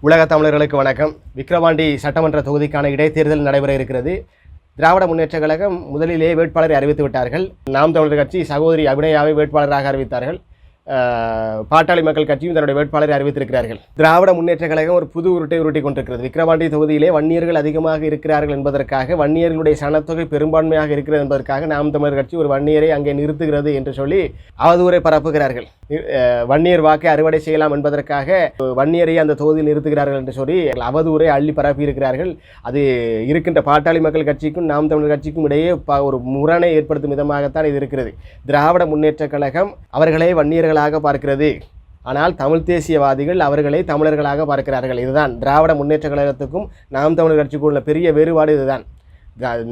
உலக தமிழர்களுக்கு வணக்கம். விக்கிரவாண்டி சட்டமன்ற தொகுதிக்கான இடைத்தேர்தல் நடைபெற இருக்கிறது. திராவிட முன்னேற்ற கழகம் முதலிலே வேட்பாளரை அறிவித்து விட்டார்கள். நாம் தமிழர் கட்சி சகோதரி அபிநயாவை வேட்பாளராக அறிவித்தார்கள். பாட்டாளி மக்கள் கட்சியும் தன்னுடைய வேட்பாளரை அறிவித்திருக்கிறார்கள். திராவிட முன்னேற்றக் கழகம் ஒரு புது உருட்டை உருட்டி கொண்டிருக்கிறது விக்கிரவாண்டி தொகுதியிலே வன்னியர்கள் அதிகமாக இருக்கிறார்கள் என்பதற்காக வன்னியர்களுடைய சனத்தொகை பெரும்பான்மையாக இருக்கிறது என்பதற்காக நாம் தமிழர் கட்சி ஒரு வன்னியரை அங்கே நிறுத்துகிறது என்று சொல்லி அவதூரை பரப்புகிறார்கள். வன்னியர் வாக்கை அறுவடை செய்யலாம் என்பதற்காக வன்னியரை அந்த தொகுதியில் நிறுத்துகிறார்கள் என்று சொல்லி அவதூரை அள்ளி பரப்பி இருக்கிறார்கள் அது இருக்கின்ற பாட்டாளி மக்கள் கட்சிக்கும் நாம் தமிழர் கட்சிக்கும் இடையே ஒரு முரணை ஏற்படுத்தும் விதமாகத்தான் இது இருக்கிறது. திராவிட முன்னேற்றக் கழகம் அவர்களை தமிழர்களாக பார்க்கிறது. ஆனால் தமிழ் தேசியவாதிகள் அவர்களை தமிழர்களாக பார்க்கிறார்கள். இதுதான் திராவிட முன்னேற்ற கழகத்துக்கும் நாம் தமிழர் கட்சிக்கும் உள்ள பெரிய வேறுபாடு இதுதான்.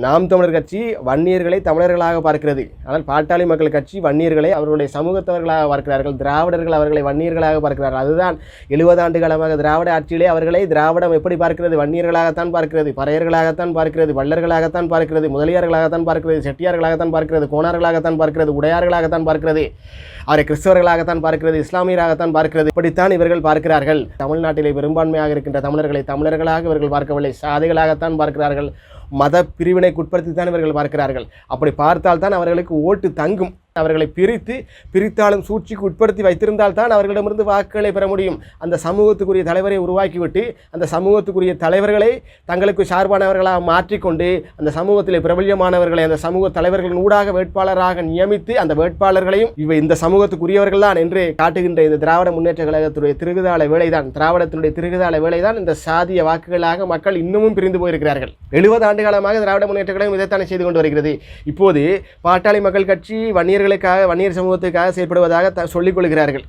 நாம் தமிழர் கட்சி வன்னியர்களை தமிழர்களாக பார்க்கிறது. ஆனால் பாட்டாளி மக்கள் கட்சி வன்னியர்களை அவர்களுடைய சமூகத்தவர்களாக பார்க்கிறார்கள். திராவிடர்கள் அவர்களை வன்னியர்களாக பார்க்கிறார்கள். அதுதான் எழுபது ஆண்டு காலமாக திராவிட ஆட்சியிலே அவர்களை திராவிடம் எப்படி பார்க்கிறது? வன்னியர்களாகத்தான் பார்க்கிறது பறையர்களாகத்தான் பார்க்கிறது வள்ளர்களாகத்தான் பார்க்கிறது முதலியார்களாகத்தான் பார்க்கிறது செட்டியார்களாகத்தான் பார்க்கிறது கோணார்களாகத்தான் பார்க்கிறது உடையார்களாகத்தான் பார்க்கிறது அவரை கிறிஸ்தவர்களாகத்தான் பார்க்கிறது இஸ்லாமியராகத்தான் பார்க்கிறது. இப்படித்தான் இவர்கள் பார்க்கிறார்கள். தமிழ்நாட்டிலே பெரும்பான்மையாக இருக்கின்ற தமிழர்களை தமிழர்களாக இவர்கள் பார்க்கவில்லை. சாதிகளாகத்தான் பார்க்கிறார்கள். மத பிரிவினைக்குட்படுத்தித்தான் இவர்கள் பார்க்கிறார்கள். அப்படி பார்த்தால்தான் அவர்களுக்கு ஓட்டு தங்கும். அவர்களை பிரித்து பிரித்தாலும் சூழ்ச்சிக்கு உட்படுத்தி வைத்திருந்தால் தான் அவர்களிடமிருந்து வாக்குகளை பெற முடியும். அந்த சமூகத்துக்குரிய தலைவரை உருவாக்கிவிட்டு அந்த சமூகத்துக்குரிய தலைவர்களை தங்களுக்கு சார்பானவர்களாக மாற்றிக்கொண்டு அந்த சமூகத்திலே பிரபல்யமானவர்களை அந்த சமூக தலைவர்களின் ஊடாக வேட்பாளராக நியமித்து அந்த வேட்பாளர்களையும் இவை இந்த சமூகத்துக்குரியவர்கள் தான் என்று காட்டுகின்ற இந்த திராவிட முன்னேற்ற கழகத்துடைய திருகுதாள வேலைதான். திராவிடத்தினுடைய திருகுதாள வேலைதான். இந்த சாதிய வாக்குகளாக மக்கள் இன்னமும் பிரிந்து போயிருக்கிறார்கள். எழுபது ஆண்டு காலமாக திராவிட முன்னேற்ற கழகம் இதைத்தானே செய்து கொண்டு வருகிறது. இப்போது பாட்டாளி மக்கள் கட்சி வன்னியர்கள் வன்னியர்களுக்காக வன்னியர் சமூகத்துக்காக செயல்படுவதாக த- சொல்லிக் கொள்கிறார்கள்.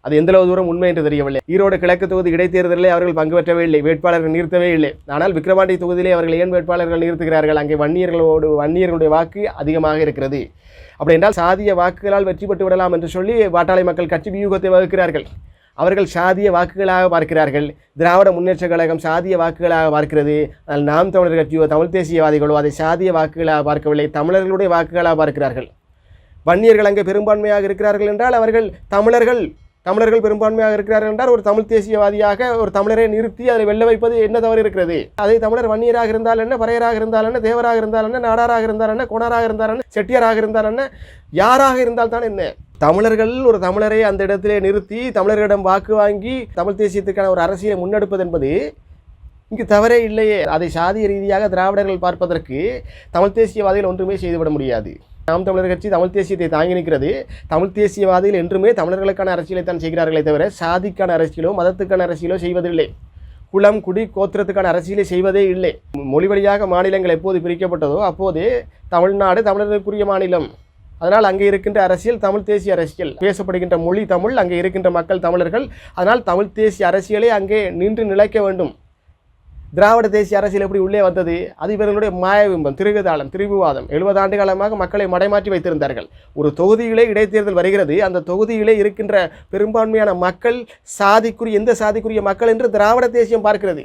அது எந்தளவு தூரம் உண்மை என்று தெரியவில்லை. ஈரோடு கிழக்கு தொகுதி இடைத்தேர்தலில் அவர்கள் பங்கு பெற்றவே இல்லை வேட்பாளர்கள் நிறுத்தவே இல்லை. ஆனால் விக்ரவாண்டி தொகுதியிலே அவர்கள் ஏன் வேட்பாளர்கள் நிறுத்துகிறார்கள்? அங்கே வன்னியர்களோடு வன்னியர்களுடைய வாக்கு அதிகமாக இருக்கிறது. அப்படி என்றால் சாதிய வாக்குகளால் வெற்றி பெற்று விடலாம் என்று சொல்லி பாட்டாளி மக்கள் கட்சி வியூகத்தை வகுக்கிறார்கள். அவர்கள் சாதிய வாக்குகளாக பார்க்கிறார்கள். திராவிட முன்னேற்ற கழகம் சாதிய வாக்குகளாக பார்க்கிறது. ஆனால் நாம் தமிழர் கட்சியோ தமிழ் தேசியவாதிகளோ அதை சாதிய வாக்குகளாக பார்க்கவில்லை. தமிழர்களுடைய வாக்குகளாக பார்க்கிறார்கள். வன்னியர்கள் அங்கே பெரும்பான்மையாக இருக்கிறார்கள் என்றால் அவர்கள் தமிழர்கள் தமிழர்கள் பெரும்பான்மையாக இருக்கிறார்கள் என்றால் ஒரு தமிழ் தேசியவாதியாக ஒரு தமிழரை நிறுத்தி அதை வெல்ல வைப்பது என்ன தவறு இருக்கிறது? அதை தமிழர் வன்னியராக இருந்தால் என்ன பறையராக இருந்தால் என்ன தேவராக இருந்தால் என்ன நாடாராக இருந்தால் என்ன கோணாராக இருந்தால் என்ன செட்டியாராக இருந்தால் என்ன யாராக இருந்தால் தான் என்ன? தமிழர்கள் ஒரு தமிழரை அந்த இடத்திலே நிறுத்தி தமிழர்களிடம் வாக்கு வாங்கி தமிழ் தேசியத்துக்கான ஒரு அரசியலை முன்னெடுப்பது என்பது இங்கு தவறே இல்லையே. அதை சாதிய ரீதியாக திராவிடர்கள் பார்ப்பதற்கு தமிழ் தேசியவாதிகள் ஒன்றுமே செய்துவிட முடியாது. நாம் தமிழர் கட்சி தமிழ் தேசியத்தை தாங்கி நிற்கிறது. தமிழ் தேசியவாதிகள் என்றுமே தமிழர்களுக்கான அரசியலை தான் செய்கிறார்களே தவிர சாதிக்கான அரசியலோ மதத்துக்கான அரசியலோ செய்வதில்லை. குளம் குடி கோத்திரத்துக்கான அரசியலை செய்வதே இல்லை. மொழி வழியாக மாநிலங்கள் எப்போது பிரிக்கப்பட்டதோ அப்போது தமிழ்நாடு தமிழர்களுக்குரிய மாநிலம். அதனால் அங்கே இருக்கின்ற அரசியல் தமிழ் தேசிய அரசியல். பேசப்படுகின்ற மொழி தமிழ் அங்கே இருக்கின்ற மக்கள் தமிழர்கள். அதனால் தமிழ் தேசிய அரசியலை அங்கே நின்று நிலைக்க வேண்டும். திராவிட தேசிய அரசியல் எப்படி உள்ளே வந்தது? அது இவர்களுடைய மாயபிம்பம் திருகுதாளம் திரிபுவாதம் எழுபது ஆண்டு காலமாக மக்களை மடைமாற்றி வைத்திருந்தார்கள். ஒரு தொகுதியிலே இடைத்தேர்தல் வருகிறது. அந்த தொகுதியிலே இருக்கின்ற பெரும்பான்மையான மக்கள் சாதிக்குரிய எந்த சாதிக்குரிய மக்கள் என்று திராவிட தேசியம் பார்க்கிறது.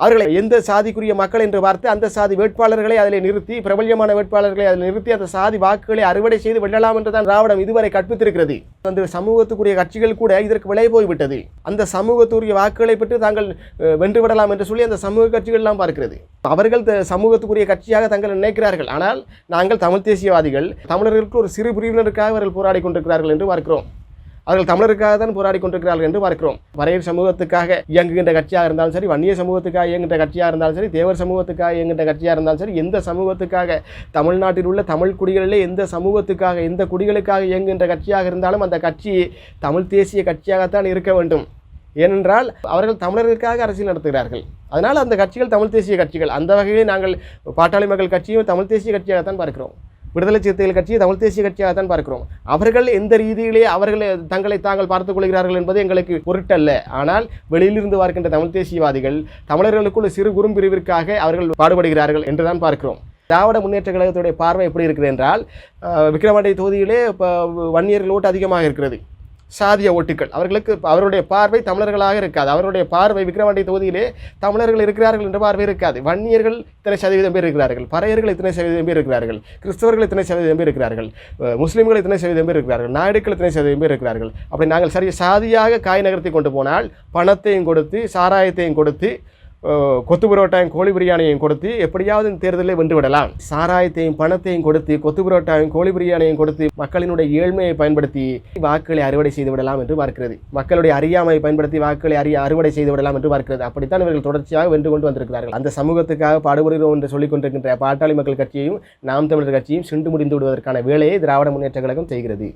அவர்களை எந்த சாதிக்குரிய மக்கள் என்று பார்த்து அந்த சாதி வேட்பாளர்களை அதில் நிறுத்தி பிரபல்யமான வேட்பாளர்களை அதில் நிறுத்தி அந்த சாதி வாக்குகளை அறுவடை செய்து வெல்லலாம் என்று தான் திராவிடம் இதுவரை கற்பித்திருக்கிறது. அந்த சமூகத்துக்குரிய கட்சிகள் கூட இதற்கு விலை போய்விட்டது. அந்த சமூகத்துக்குரிய வாக்குகளை பெற்று தாங்கள் வென்று விடலாம் என்று சொல்லி அந்த சமூக கட்சிகள் எல்லாம் பார்க்கிறது. அவர்கள் த- சமூகத்துக்குரிய கட்சியாக தங்கள் நினைக்கிறார்கள். ஆனால் நாங்கள் தமிழ் தேசியவாதிகள் தமிழர்களுக்கு ஒரு சிறு பிரிவினருக்காக அவர்கள் போராடி கொண்டிருக்கிறார்கள் என்று பார்க்கிறோம். அவர்கள் தமிழருக்காக தான் போராடி கொண்டிருக்கிறார்கள் என்று பார்க்கிறோம். வரையர் சமூகத்துக்காக இயங்குகின்ற கட்சியாக இருந்தாலும் சரி வன்னிய சமூகத்துக்காக இயங்குகின்ற கட்சியாக இருந்தாலும் சரி தேவர் சமூகத்துக்காக இயங்குகின்ற கட்சியாக இருந்தாலும் சரி எந்த சமூகத்துக்காக தமிழ்நாட்டில் உள்ள தமிழ் குடிகளிலே எந்த சமூகத்துக்காக எந்த குடிகளுக்காக இயங்குகின்ற கட்சியாக இருந்தாலும் அந்த கட்சி தமிழ் தேசிய கட்சியாகத்தான் இருக்க வேண்டும். ஏனென்றால் அவர்கள் தமிழர்களுக்காக அரசியல் நடத்துகிறார்கள். அதனால் அந்த கட்சிகள் தமிழ் தேசிய கட்சிகள். அந்த வகையிலே நாங்கள் பாட்டாளி மக்கள் கட்சியும் தமிழ் தேசிய கட்சியாகத்தான் பார்க்கிறோம். விடுதலை சிறுத்தைகள் கட்சியை தமிழ் தேசிய கட்சியாக தான் பார்க்கிறோம். அவர்கள் எந்த ரீதியிலே அவர்களை தங்களை தாங்கள் பார்த்துக் கொள்கிறார்கள் என்பது எங்களுக்கு பொருட்டல்ல. ஆனால் வெளியிலிருந்து பார்க்கின்ற தமிழ் தேசியவாதிகள் தமிழர்களுக்குள்ள சிறு குறும் பிரிவிற்காக அவர்கள் பாடுபடுகிறார்கள் என்று தான் பார்க்கிறோம். திராவிட முன்னேற்ற கழகத்துடைய பார்வை எப்படி இருக்கிறது என்றால் அஹ், தொகுதியிலே இப்போ வன்னியர்கள் ஓட்டு அதிகமாக இருக்கிறது. சாதிய ஓட்டுக்கள். அவர்களுக்கு அவருடைய பார்வை தமிழர்களாக இருக்காது. அவருடைய பார்வை விக்ரவாண்டி தொகுதியிலே தமிழர்கள் இருக்கிறார்கள் என்ற பார்வை இருக்காது. வன்னியர்கள் இத்தனை சதவீதம் பேர் இருக்கிறார்கள். பறையர்கள் இத்தனை சதவீதம் பேர் இருக்கிறார்கள். கிறிஸ்தவர்கள் இத்தனை சதவீதம் பேர் இருக்கிறார்கள். முஸ்லீம்கள் இத்தனை சதவீதம் பேர் இருக்கிறார்கள். நாயுடுக்கள் இத்தனை சதவீதம் பேர் இருக்கிறார்கள். அப்படி நாங்கள் சரி சாதியாக காய் நகர்த்தி கொண்டு போனால் பணத்தையும் கொடுத்து சாராயத்தையும் கொடுத்து கொத்து புரோட்டாயும் கோழி பிரியாணியையும் கொடுத்து எப்படியாவது இந்த தேர்தலில் வென்று விடலாம். சாராயத்தையும் பணத்தையும் கொடுத்து கொத்து புரோட்டாயும் கோழி பிரியாணியையும் கொடுத்து மக்களினுடைய ஏழ்மையை பயன்படுத்தி வாக்குகளை அறுவடை செய்து விடலாம் என்று பார்க்கிறது. மக்களுடைய அறியாமையை பயன்படுத்தி வாக்குகளை அறிய அறுவடை செய்து விடலாம் என்று பார்க்கிறது. அப்படித்தான் இவர்கள் தொடர்ச்சியாக வென்று கொண்டு வந்திருக்கிறார்கள். அந்த சமூகத்துக்காக பாடுபடுகிறோம் என்று சொல்லிக் கொண்டிருக்கின்ற பாட்டாளி மக்கள் கட்சியையும் நாம் தமிழர் கட்சியும் சிண்டு முடிந்து விடுவதற்கான வேலையை திராவிட முன்னேற்ற கழகம் செய்கிறது.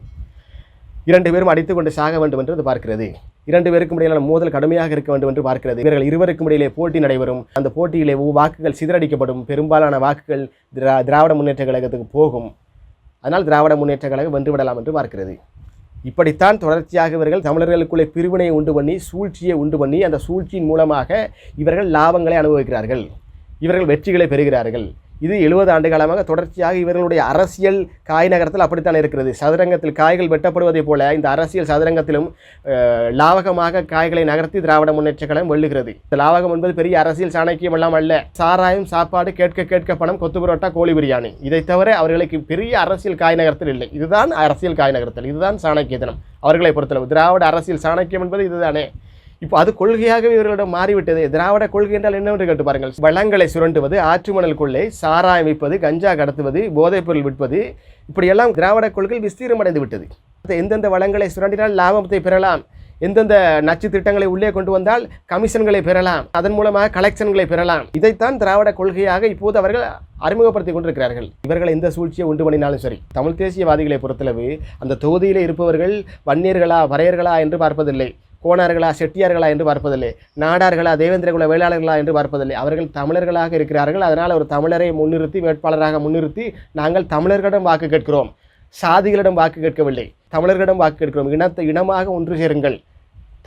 இரண்டு பேரும் அடித்துக் கொண்டு சாக வேண்டும் என்று அது பார்க்கிறது. இரண்டு பேருக்கும் இடையிலான மோதல் கடுமையாக இருக்க வேண்டும் என்று பார்க்கிறது. இவர்கள் இருவருக்கும் இடையிலே போட்டி நடைபெறும். அந்த போட்டியிலே வாக்குகள் சிதறடிக்கப்படும். பெரும்பாலான வாக்குகள் திரா திராவிட முன்னேற்ற கழகத்துக்கு போகும். அதனால் திராவிட முன்னேற்ற கழகம் வென்றுவிடலாம் என்று பார்க்கிறது. இப்படித்தான் தொடர்ச்சியாக இவர்கள் தமிழர்களுக்குள்ளே பிரிவினையை உண்டு பண்ணி சூழ்ச்சியை உண்டு பண்ணி அந்த சூழ்ச்சியின் மூலமாக இவர்கள் லாபங்களை அனுபவிக்கிறார்கள். இவர்கள் வெற்றிகளை பெறுகிறார்கள். இது எழுபது ஆண்டு காலமாக தொடர்ச்சியாக இவர்களுடைய அரசியல் காய் நகரத்தில் அப்படித்தான் இருக்கிறது. சதுரங்கத்தில் காய்கள் வெட்டப்படுவதைப் போல இந்த அரசியல் சதுரங்கத்திலும் லாவகமாக காய்களை நகர்த்தி திராவிட முன்னேற்ற கழகம் வெல்லுகிறது. இந்த லாவகம் என்பது பெரிய அரசியல் சாணக்கியம் எல்லாம் அல்ல. சாராயம் சாப்பாடு கேட்க கேட்க பணம் கொத்து புரோட்டா கோழி பிரியாணி. இதை தவிர அவர்களுக்கு பெரிய அரசியல் காய் நகரத்தில் இல்லை. இதுதான் அரசியல் காய் நகரத்தில் இதுதான் சாணக்கியத்தனம். அவர்களை பொறுத்தளவு. திராவிட அரசியல் சாணக்கியம் என்பது இதுதானே. இப்போ அது கொள்கையாகவே இவர்களிடம் மாறிவிட்டது. திராவிட கொள்கை என்றால் என்னவென்று கேட்டு பாருங்கள். வளங்களை சுரண்டுவது ஆற்று மணல் கொள்ளை சாராயம் விற்பது கஞ்சா கடத்துவது போதைப்பொருள் விற்பது இப்படியெல்லாம் திராவிட கொள்கை விஸ்தீரமடைந்து விட்டது எந்தெந்த வளங்களை சுரண்டினால் லாபத்தை பெறலாம்? எந்தெந்த நச்சு திட்டங்களை உள்ளே கொண்டு வந்தால் கமிஷன்களை பெறலாம்? அதன் மூலமாக கலெக்ஷன்களை பெறலாம்? இதைத்தான் திராவிட கொள்கையாக இப்போது அவர்கள் அறிமுகப்படுத்தி கொண்டிருக்கிறார்கள். இவர்கள் எந்த சூழ்ச்சியை உண்டு பண்ணினாலும் சரி தமிழ் தேசியவாதிகளை பொறுத்தளவு அந்த தொகுதியில் இருப்பவர்கள் வன்னியர்களா வரையர்களா என்று பார்ப்பதில்லை. கோணார்களா செட்டியார்களா என்று பார்ப்பதில்லை. நாடார்களா தேவேந்திரகுல வேளாளர்களா என்று பார்ப்பதில்லை. அவர்கள் தமிழர்களாக இருக்கிறார்கள். அதனால் ஒரு தமிழரை முன்னிறுத்தி வேட்பாளராக முன்னிறுத்தி நாங்கள் தமிழர்களிடம் வாக்கு கேட்கிறோம். சாதிகளிடம் வாக்கு கேட்கவில்லை. தமிழர்களிடம் வாக்கு கேட்கிறோம். இனத்தை இனமாக ஒன்று சேருங்கள்.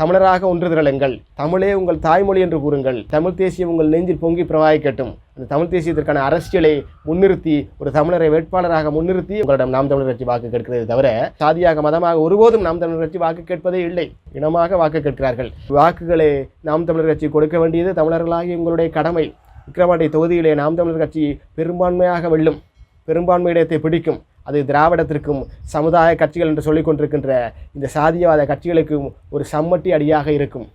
தமிழராக ஒன்று திரளுங்கள். தமிழே உங்கள் தாய்மொழி என்று கூறுங்கள். தமிழ் தேசியம் உங்கள் நெஞ்சில் பொங்கி பிரவாகிக்கட்டும். அந்த தமிழ் தேசியத்திற்கான அரசியலை முன்னிறுத்தி ஒரு தமிழரை வேட்பாளராக முன்னிறுத்தி உங்களிடம் நாம் தமிழர் கட்சி வாக்கு கேட்கிறது தவிர சாதியாக மதமாக ஒருபோதும் நாம் தமிழர் கட்சி வாக்கு கேட்பதே இல்லை. இனமாக வாக்கு கேட்கிறார்கள். வாக்குகளை நாம் தமிழர் கட்சி கொடுக்க வேண்டியது தமிழர்களாகி உங்களுடைய கடமை. விக்கிரவாண்டி தொகுதியிலே நாம் தமிழர் கட்சி பெரும்பான்மையாக வெல்லும் பெரும்பான்மை இடத்தை பிடிக்கும். அது திராவிடத்திற்கும் சமுதாய கட்சிகள் என்று சொல்லிக் கொண்டிருக்கின்ற இந்த சாதியவாத கட்சிகளுக்கும் ஒரு சம்மட்டி அடியாக இருக்கும்.